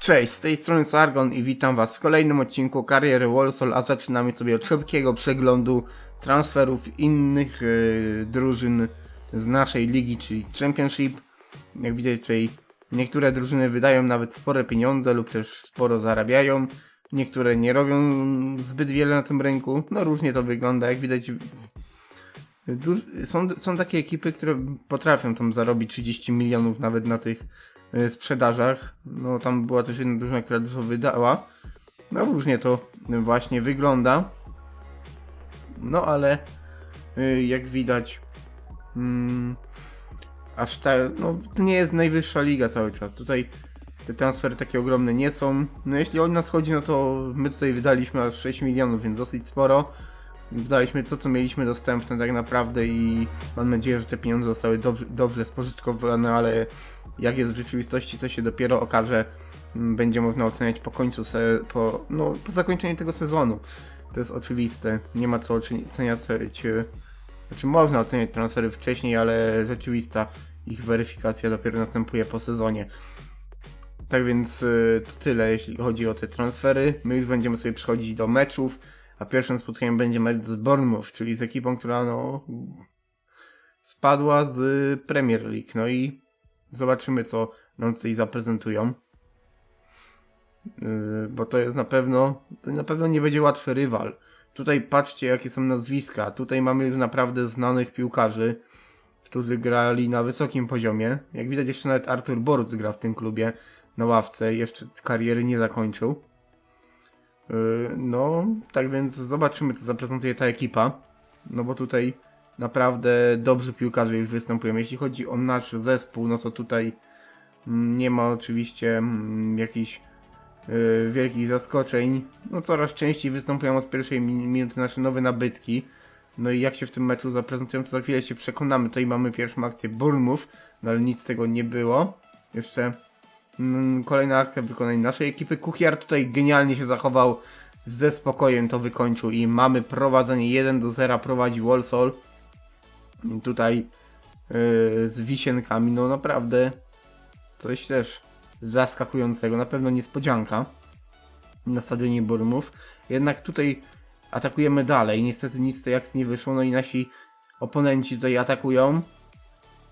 Cześć, z tej strony Sargon i witam Was w kolejnym odcinku kariery Wolsol, a zaczynamy sobie od szybkiego przeglądu transferów innych yy, drużyn z naszej ligi, czyli z Championship. Jak widać tutaj niektóre drużyny wydają nawet spore pieniądze lub też sporo zarabiają. Niektóre nie robią zbyt wiele na tym rynku. No różnie to wygląda, jak widać są, są takie ekipy, które potrafią tam zarobić 30 milionów nawet na tych sprzedażach. No tam była też jedna drużyna, która dużo wydała. No różnie to właśnie wygląda. No ale y, jak widać mm, aż ta, no to nie jest najwyższa liga cały czas. Tutaj te transfery takie ogromne nie są. No jeśli o nas chodzi, no to my tutaj wydaliśmy aż 6 milionów, więc dosyć sporo wydaliśmy to, co mieliśmy dostępne tak naprawdę i mam nadzieję, że te pieniądze zostały dobrze, dobrze spożytkowane, ale jak jest w rzeczywistości, to się dopiero okaże, m, będzie można oceniać po końcu, po, no, po zakończeniu tego sezonu. To jest oczywiste, nie ma co oceni- oceniać, e, znaczy można oceniać transfery wcześniej, ale rzeczywista ich weryfikacja dopiero następuje po sezonie. Tak więc y, to tyle, jeśli chodzi o te transfery. My już będziemy sobie przechodzić do meczów a pierwszym spotkaniem będzie mecz z Bournemouth, czyli z ekipą, która no spadła z Premier League. No i zobaczymy, co nam tutaj zaprezentują. Yy, bo to jest na pewno, na pewno nie będzie łatwy rywal. Tutaj patrzcie, jakie są nazwiska. Tutaj mamy już naprawdę znanych piłkarzy, którzy grali na wysokim poziomie. Jak widać, jeszcze nawet Artur Boruc gra w tym klubie na ławce. Jeszcze kariery nie zakończył. Yy, No, tak więc zobaczymy, co zaprezentuje ta ekipa. No bo tutaj naprawdę dobrzy piłkarze już występują. Jeśli chodzi o nasz zespół, no to tutaj mm, nie ma oczywiście mm, jakichś yy, wielkich zaskoczeń. No coraz częściej występują od pierwszej mi- minuty nasze nowe nabytki. No i jak się w tym meczu zaprezentują, to za chwilę się przekonamy. Tutaj mamy pierwszą akcję Bournemouth, no ale nic z tego nie było. Jeszcze Mm, Kolejna akcja w wykonaniu naszej ekipy. Kuchiar tutaj genialnie się zachował. Ze spokojem to wykończył i mamy prowadzenie 1 do 0. Prowadzi Walsall. Tutaj yy, z wisienkami. No naprawdę coś też zaskakującego. Na pewno niespodzianka na stadionie Bournemouth. Jednak tutaj atakujemy dalej. Niestety nic z tej akcji nie wyszło. No i nasi oponenci tutaj atakują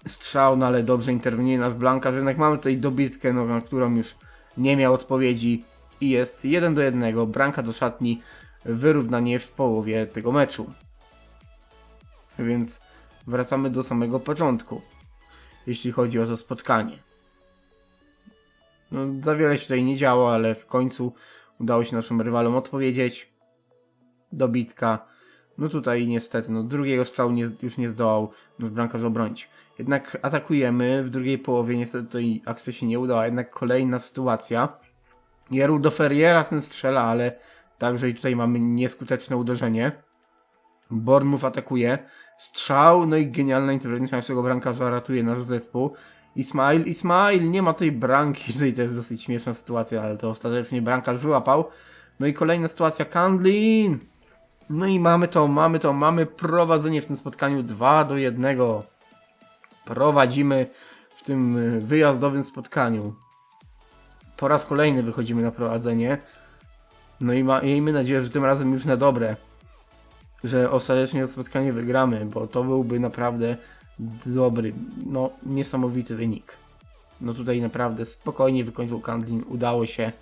strzał, no ale dobrze interweniuje nasz Blanka, że jednak mamy tutaj dobitkę, no, na którą już nie miał odpowiedzi i jest 1 do 1, branka do szatni, wyrównanie w połowie tego meczu. Więc wracamy do samego początku, jeśli chodzi o to spotkanie. No, za wiele się tutaj nie działo, ale w końcu udało się naszym rywalom odpowiedzieć. Dobitka. No tutaj niestety, no drugiego strzału nie, już nie zdołał nasz bramkarz obronić. Jednak atakujemy w drugiej połowie, niestety tutaj akcja się nie udała, jednak kolejna sytuacja. Jeru do Ferriera ten strzela, ale także i tutaj mamy nieskuteczne uderzenie. Bournemouth atakuje. Strzał, no i genialna interwencja naszego bramkarza ratuje nasz zespół. Ismail, Ismail, nie ma tej bramki, tutaj to jest dosyć śmieszna sytuacja, ale to ostatecznie bramkarz wyłapał. No i kolejna sytuacja, Kandlin! No i mamy to, mamy to, mamy prowadzenie w tym spotkaniu 2 do 1. Prowadzimy w tym y, wyjazdowym spotkaniu. Po raz kolejny wychodzimy na prowadzenie. No i miejmy nadzieję, że tym razem już na dobre. Że ostatecznie to spotkanie wygramy, bo to byłby naprawdę dobry, no niesamowity wynik. No tutaj naprawdę spokojnie wykończył Kandlin, udało się.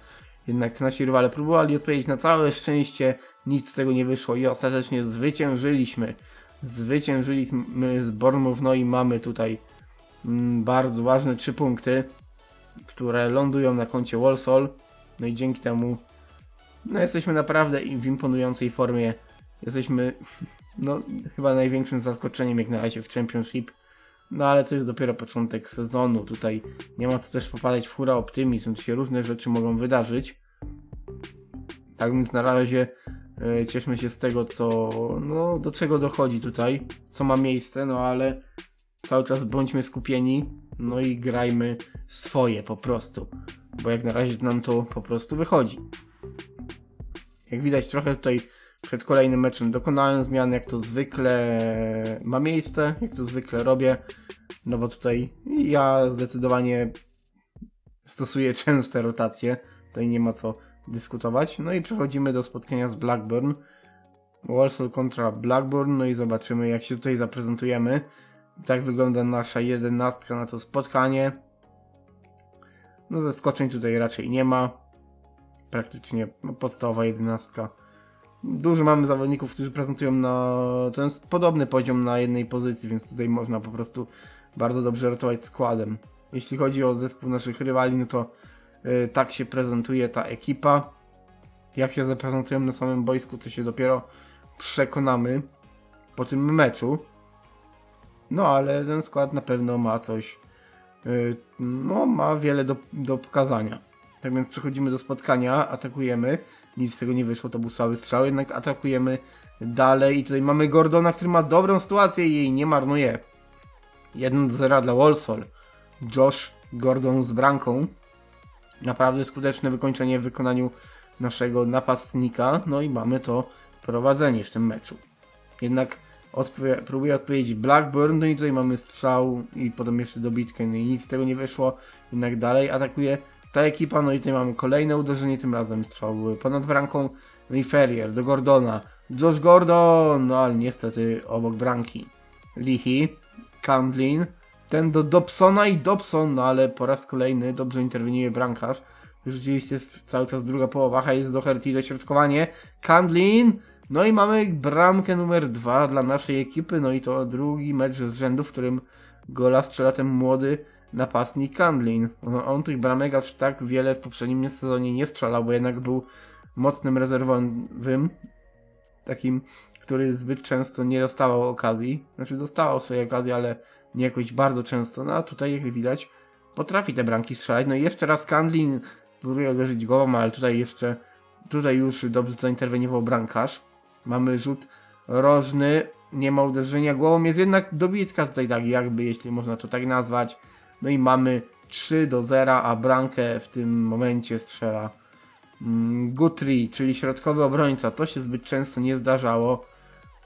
Jednak nasi rywale próbowali odpowiedzieć na całe szczęście, nic z tego nie wyszło i ostatecznie zwyciężyliśmy. Zwyciężyliśmy z Bournemouth, no i mamy tutaj mm, bardzo ważne trzy punkty, które lądują na koncie Walsall. No i dzięki temu no jesteśmy naprawdę w imponującej formie. Jesteśmy no chyba największym zaskoczeniem jak na razie w Championship. No ale to jest dopiero początek sezonu. Tutaj nie ma co też popadać w hura optymizm. Tu się różne rzeczy mogą wydarzyć. Tak więc na razie e, cieszmy się z tego, co, no, do czego dochodzi tutaj, co ma miejsce, no ale cały czas bądźmy skupieni, no i grajmy swoje po prostu, bo jak na razie nam to po prostu wychodzi. Jak widać, trochę tutaj przed kolejnym meczem dokonałem zmian, jak to zwykle ma miejsce, jak to zwykle robię, no bo tutaj ja zdecydowanie stosuję częste rotacje, Tutaj nie ma co dyskutować. No i przechodzimy do spotkania z Blackburn. Walsall kontra Blackburn, no i zobaczymy jak się tutaj zaprezentujemy. Tak wygląda nasza jedenastka na to spotkanie. No zaskoczeń tutaj raczej nie ma. Praktycznie podstawowa jedenastka. Dużo mamy zawodników, którzy prezentują na ten podobny poziom na jednej pozycji, więc tutaj można po prostu bardzo dobrze ratować składem. Jeśli chodzi o zespół naszych rywali, no to yy, tak się prezentuje ta ekipa. Jak się zaprezentują na samym boisku, to się dopiero przekonamy po tym meczu. No ale ten skład na pewno ma coś, yy, no ma wiele do, do pokazania. Tak więc przechodzimy do spotkania, atakujemy. Nic z tego nie wyszło, to był słaby strzał, jednak atakujemy dalej i tutaj mamy Gordona, który ma dobrą sytuację i jej nie marnuje. 1 do 0 dla Walsall. Josh Gordon z bramką. Naprawdę skuteczne wykończenie w wykonaniu naszego napastnika. No i mamy to prowadzenie w tym meczu. Jednak próbuje odpowiedzieć Blackburn, no i tutaj mamy strzał i potem jeszcze dobitkę, no i nic z tego nie wyszło. Jednak dalej atakuje ta ekipa, no i tutaj mamy kolejne uderzenie, tym razem strzał ponad bramką. Ferrier do Gordona. Josh Gordon, no ale niestety obok bramki. Lichy, Candlin, ten do Dobsona i Dobson, no ale po raz kolejny dobrze interweniuje bramkarz. Rzeczywiście jest cały czas druga połowa, jest do Herty dośrodkowanie. Candlin, no i mamy bramkę numer dwa dla naszej ekipy, no i to drugi mecz z rzędu, w którym gola strzela ten młody napastnik Candlin. On, on tych bramek aż tak wiele w poprzednim sezonie nie strzelał, bo jednak był mocnym rezerwowym, takim, który zbyt często nie dostawał okazji. Znaczy dostawał swoje okazje, ale nie jakoś bardzo często. No a tutaj jak widać potrafi te bramki strzelać. No i jeszcze raz Candlin próbuje uderzyć głową, ale tutaj jeszcze tutaj już dobrze zainterweniował bramkarz. Mamy rzut rożny, nie ma uderzenia głową, jest jednak dobitka tutaj tak jakby, jeśli można to tak nazwać. No i mamy 3 do 0, a bramkę w tym momencie strzela mm, Guthrie, czyli środkowy obrońca. To się zbyt często nie zdarzało.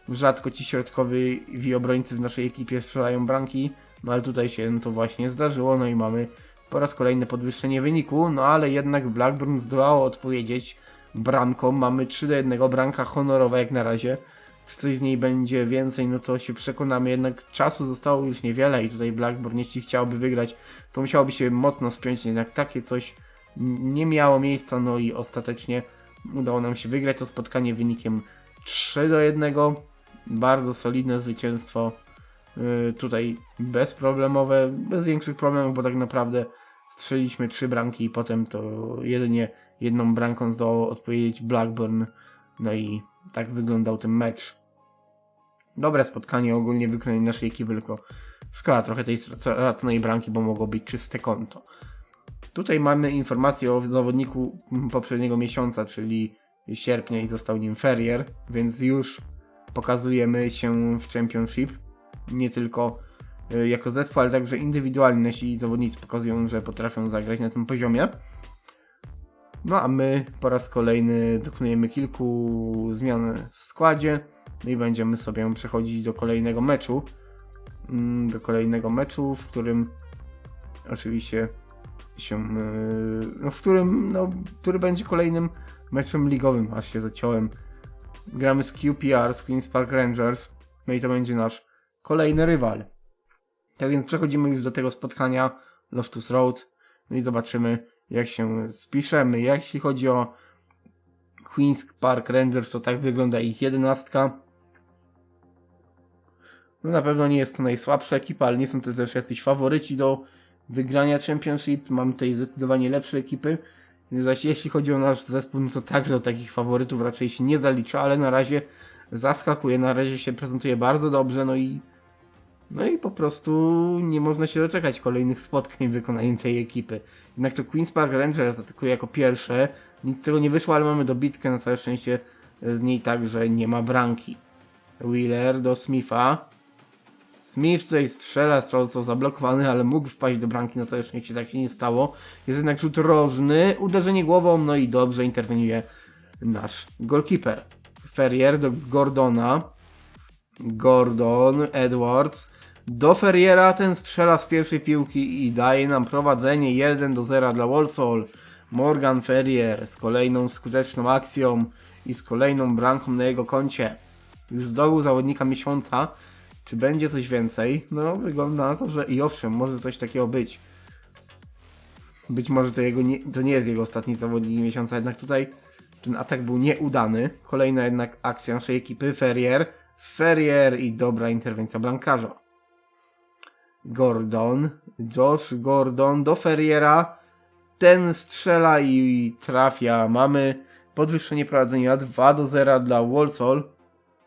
Rzadko ci środkowi obrońcy w naszej ekipie strzelają bramki, no ale tutaj się to właśnie zdarzyło, no i mamy po raz kolejny podwyższenie wyniku, no ale jednak Blackburn zdołało odpowiedzieć bramką. Mamy 3 do 1, bramka honorowa jak na razie. Czy coś z niej będzie więcej, no to się przekonamy. Jednak czasu zostało już niewiele i tutaj Blackburn, jeśli chciałby wygrać, to musiałoby się mocno spiąć. Jednak takie coś nie miało miejsca, no i ostatecznie udało nam się wygrać to spotkanie wynikiem 3 do 1. Bardzo solidne zwycięstwo. Yy, tutaj bezproblemowe, bez większych problemów, bo tak naprawdę strzeliliśmy trzy bramki i potem to jedynie jedną bramką zdołał odpowiedzieć Blackburn. No i tak wyglądał ten mecz. Dobre spotkanie ogólnie wykonanie naszej ekipy, tylko szkoda trochę tej straconej bramki, bo mogło być czyste konto. Tutaj mamy informację o zawodniku poprzedniego miesiąca, czyli sierpnia i został nim Ferrier, więc już pokazujemy się w Championship. Nie tylko y, jako zespół, ale także indywidualnie nasi zawodnicy pokazują, że potrafią zagrać na tym poziomie. No a my po raz kolejny dokonujemy kilku zmian w składzie. I będziemy sobie przechodzić do kolejnego meczu. Mm, Do kolejnego meczu, w którym oczywiście się. yy, No, w którym. No, który będzie kolejnym meczem ligowym, aż się zaciąłem. Gramy z QPR, z Queen's Park Rangers. No i to będzie nasz kolejny rywal. Tak więc przechodzimy już do tego spotkania Loftus Road. No i zobaczymy, jak się spiszemy. Jeśli chodzi o Queen's Park Rangers, to tak wygląda ich jedenastka. No na pewno nie jest to najsłabsza ekipa, ale nie są to też jacyś faworyci do wygrania Championship. Mamy tutaj zdecydowanie lepsze ekipy. Zaś jeśli chodzi o nasz zespół, no to także do takich faworytów raczej się nie zalicza, ale na razie zaskakuje, na razie się prezentuje bardzo dobrze, no i no i po prostu nie można się doczekać kolejnych spotkań w wykonaniu tej ekipy. Jednak to Queen's Park Rangers atakuje jako pierwsze. Nic z tego nie wyszło, ale mamy dobitkę na całe szczęście z niej tak, że nie ma branki. Wheeler do Smitha. Smith tutaj strzela, strzał został zablokowany, ale mógł wpaść do bramki, na całe szczęście tak się nie stało. Jest jednak rzut rożny, uderzenie głową, no i dobrze interweniuje nasz goalkeeper. Ferrier do Gordona. Gordon, Edwards. Do Ferriera ten strzela z pierwszej piłki i daje nam prowadzenie 1 do 0 dla Walsall. Morgan Ferrier z kolejną skuteczną akcją i z kolejną bramką na jego koncie. Już zdobył zawodnika miesiąca. Czy będzie coś więcej? No, wygląda na to, że i owszem, może coś takiego być. Być może to, jego nie, to nie jest jego ostatni zawodnik miesiąca, jednak tutaj ten atak był nieudany. Kolejna jednak akcja naszej ekipy, Ferrier. Ferrier i dobra interwencja blankarza. Gordon, Josh Gordon do Ferriera. Ten strzela i trafia. Mamy podwyższenie prowadzenia 2 do 0 dla Walsall.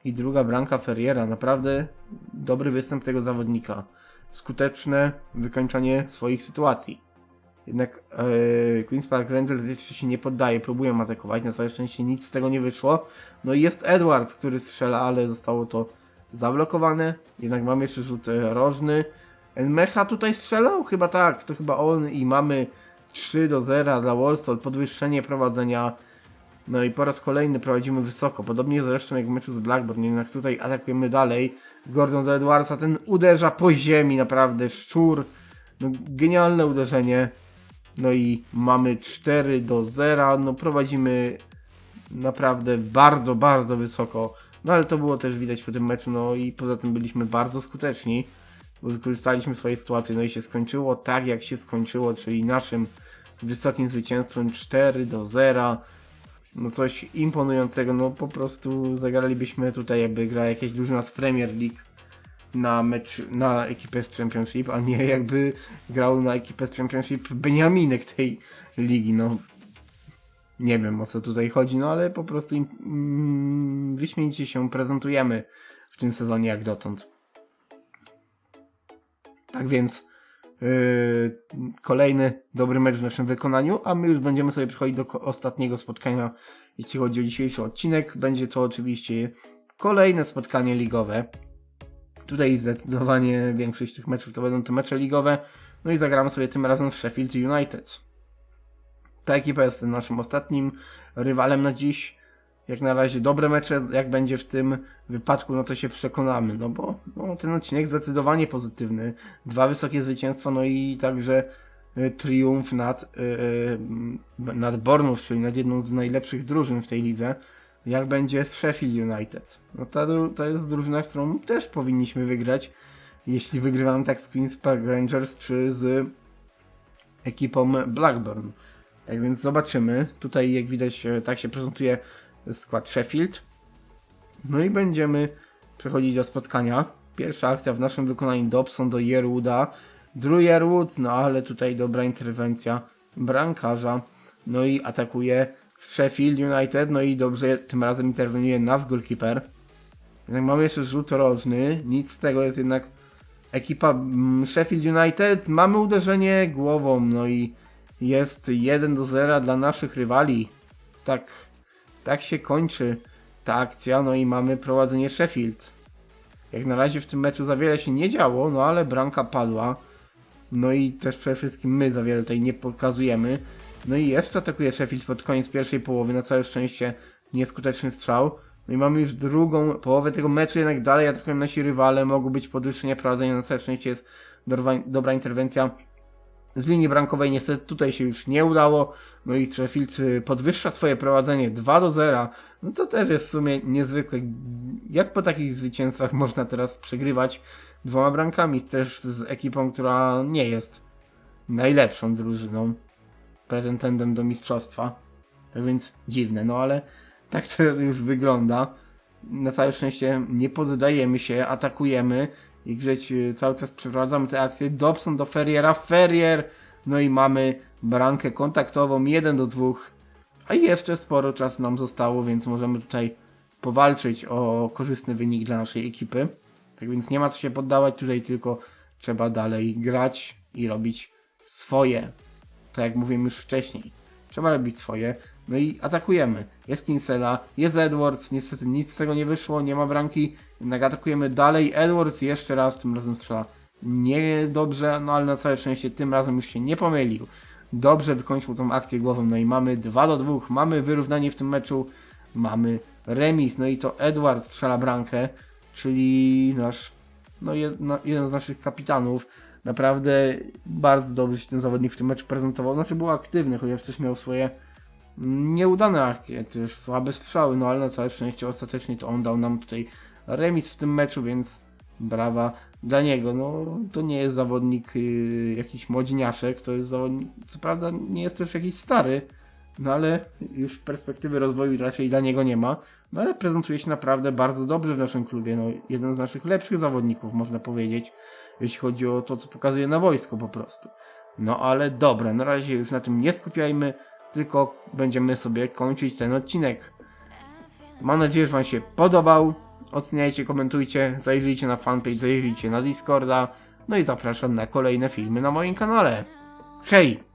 I druga bramka Ferriera. Naprawdę dobry występ tego zawodnika. Skuteczne wykończenie swoich sytuacji. Jednak e, Queen's Park Rangers jeszcze się nie poddaje, próbują atakować, na całe szczęście nic z tego nie wyszło. No i jest Edwards, który strzela, ale zostało to zablokowane. Jednak mamy jeszcze rzut e, rożny. Mecha tutaj strzelał? Chyba tak, to chyba on i mamy 3 do 0 dla Walsall, podwyższenie prowadzenia. No i po raz kolejny prowadzimy wysoko, podobnie zresztą jak w meczu z Blackburn, jednak tutaj atakujemy dalej. Gordon do Edwardsa, ten uderza po ziemi, naprawdę, szczur. No, genialne uderzenie. No i mamy 4 do 0. No prowadzimy naprawdę bardzo, bardzo wysoko. No ale to było też widać po tym meczu. No i poza tym byliśmy bardzo skuteczni. Bo wykorzystaliśmy swoje sytuacje. No i się skończyło tak, jak się skończyło, czyli naszym wysokim zwycięstwem 4 do 0. No coś imponującego. No po prostu zagralibyśmy tutaj, jakby grała jakaś drużyna z Premier League na mecz, na ekipę z Championship, a nie jakby grał na ekipę z Championship Beniaminek tej ligi, no. Nie wiem o co tutaj chodzi, no ale po prostu im, mm, wyśmienicie się prezentujemy w tym sezonie jak dotąd. Tak więc kolejny dobry mecz w naszym wykonaniu, a my już będziemy sobie przechodzić do ostatniego spotkania, jeśli chodzi o dzisiejszy odcinek. Będzie to oczywiście kolejne spotkanie ligowe. Tutaj zdecydowanie większość tych meczów to będą te mecze ligowe. No i zagramy sobie tym razem z Sheffield United. Ta ekipa jest naszym ostatnim rywalem na dziś. Jak na razie dobre mecze, jak będzie w tym wypadku, no to się przekonamy, no bo no, ten odcinek zdecydowanie pozytywny. Dwa wysokie zwycięstwa, no i także y, triumf nad, y, y, nad Bournemouth, czyli nad jedną z najlepszych drużyn w tej lidze jak będzie z Sheffield United. No ta, to jest drużyna, którą też powinniśmy wygrać, jeśli wygrywamy tak z Queen's Park Rangers czy z ekipą Blackburn. Tak więc zobaczymy. Tutaj jak widać e, tak się prezentuje skład Sheffield. No i będziemy przechodzić do spotkania. Pierwsza akcja w naszym wykonaniu Dobson do Yerwooda. Drew Yerwood, no ale tutaj dobra interwencja brankarza. No i atakuje Sheffield United, no i dobrze tym razem interweniuje nasz goalkeeper. Jednak mamy jeszcze rzut rożny, nic z tego jest jednak ekipa mm, Sheffield United. Mamy uderzenie głową, no i jest 1 do 0 dla naszych rywali. Tak, tak się kończy ta akcja, no i mamy prowadzenie Sheffield. Jak na razie w tym meczu za wiele się nie działo, no ale bramka padła. No i też przede wszystkim my za wiele tutaj nie pokazujemy. No i jeszcze atakuje Sheffield pod koniec pierwszej połowy, na całe szczęście nieskuteczny strzał. No i mamy już drugą połowę tego meczu, jednak dalej atakują nasi rywale, mogą być podwyższenia prowadzenia, na całe szczęście jest dobra, dobra interwencja z linii bramkowej, niestety tutaj się już nie udało, no i y, podwyższa swoje prowadzenie 2 do 0, no to też jest w sumie niezwykłe. Jak po takich zwycięstwach można teraz przegrywać dwoma bramkami, też z ekipą, która nie jest najlepszą drużyną pretendentem do mistrzostwa. Tak więc dziwne, no ale tak to już wygląda. Na całe szczęście nie poddajemy się, atakujemy i gdzieś y, cały czas przeprowadzamy te akcje. Dobson do Ferriera, Ferrier, no i mamy bramkę kontaktową 1 do 2. A jeszcze sporo czasu nam zostało, więc możemy tutaj powalczyć o korzystny wynik dla naszej ekipy. Tak więc nie ma co się poddawać, tutaj tylko trzeba dalej grać i robić swoje tak jak mówiłem już wcześniej. Trzeba robić swoje. No i atakujemy. Jest Kinsella, jest Edwards, niestety nic z tego nie wyszło, nie ma bramki, jednak atakujemy dalej. Edwards jeszcze raz, tym razem strzela niedobrze, no ale na całe szczęście tym razem już się nie pomylił. Dobrze wykończył tą akcję głową, no i mamy 2 do 2, mamy wyrównanie w tym meczu, mamy remis, no i to Edwards strzela bramkę, czyli nasz, no jedna, jeden z naszych kapitanów. Naprawdę bardzo dobrze się ten zawodnik w tym meczu prezentował. Znaczy był aktywny, chociaż też miał swoje nieudane akcje, też słabe strzały, no ale na całe szczęście ostatecznie to on dał nam tutaj remis w tym meczu, więc brawa dla niego. No to nie jest zawodnik yy, jakiś młodziniaszek, to jest zawodnik, co prawda nie jest też jakiś stary, no ale już perspektywy rozwoju raczej dla niego nie ma. No ale prezentuje się naprawdę bardzo dobrze w naszym klubie. No, jeden z naszych lepszych zawodników, można powiedzieć, jeśli chodzi o to, co pokazuje na wojsko po prostu. No ale dobra, na razie już na tym nie skupiajmy, tylko będziemy sobie kończyć ten odcinek. Mam nadzieję, że Wam się podobał. Oceniajcie, komentujcie, zajrzyjcie na fanpage, zajrzyjcie na Discorda. No i zapraszam na kolejne filmy na moim kanale. Hej!